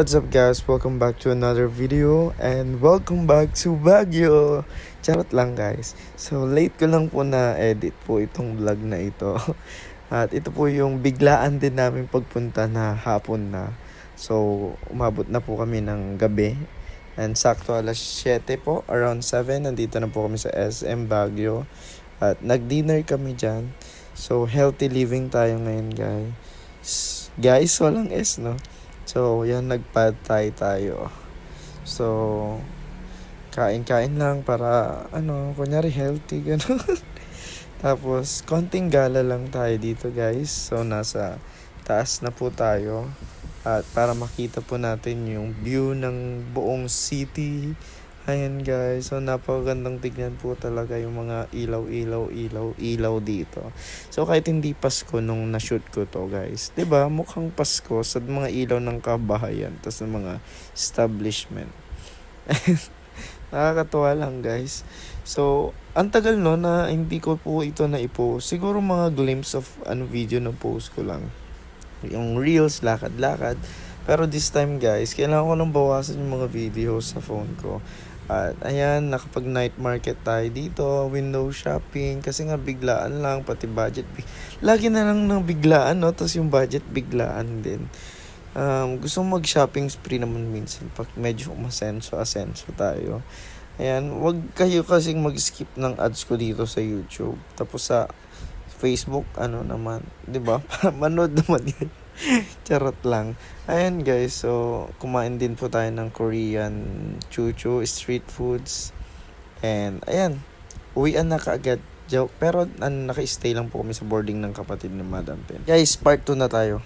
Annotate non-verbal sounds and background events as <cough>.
what's up guys? Welcome back to another video and welcome back to Baguio! Charot lang guys. So late ko lang po na edit po itong vlog na ito. <laughs> At ito po yung biglaan din namin pagpunta na hapon na. So umabot na po kami ng gabi. And sakto alas 7 po, around 7, nandito na po kami sa SM Baguio. At nag-dinner kami dyan. So healthy living tayo ngayon guys. Guys, walang S no? So, yan, nagpad thai tayo. So, kain-kain lang para, ano, kunyari healthy, <laughs> gano'n. Tapos, konting gala lang tayo dito, guys. So, nasa taas na po tayo. At para makita po natin yung view ng buong city. Ayan, guys. So, napakagandang tignan po talaga yung mga ilaw, ilaw, ilaw, ilaw dito. So kahit hindi Pasko nung na-shoot ko to guys, ba? Mukhang Pasko sa mga ilaw ng kabahayan, tas ng mga establishment. <laughs> Nakakatuwa lang guys. So, ang tagal no na hindi ko po ito na i-post. Siguro mga glimpse of ano video na post ko lang. Yung reels, lakad-lakad. Pero this time guys, kailangan ko nang bawasan yung mga videos sa phone ko. At ayan, nakapag night market tayo dito, window shopping, kasi nga biglaan lang, pati budget. Lagi na lang ng biglaan, no? Tapos yung budget biglaan din. Um, gusto mag-shopping spree naman minsan pag medyo umasenso-asenso tayo. Ayan, wag kayo kasing mag-skip ng ads ko dito sa YouTube. Tapos sa Facebook, ano naman, 'di ba? <laughs> Manood naman yun. <laughs> Charot lang. Ayan guys, so kumain din po tayo ng Korean chuchu, street foods. And ayan, uwian na kaagad. Joke. Pero ano, naka-stay lang po kami sa boarding ng kapatid ni Madam Pen. Guys, part 2 na tayo.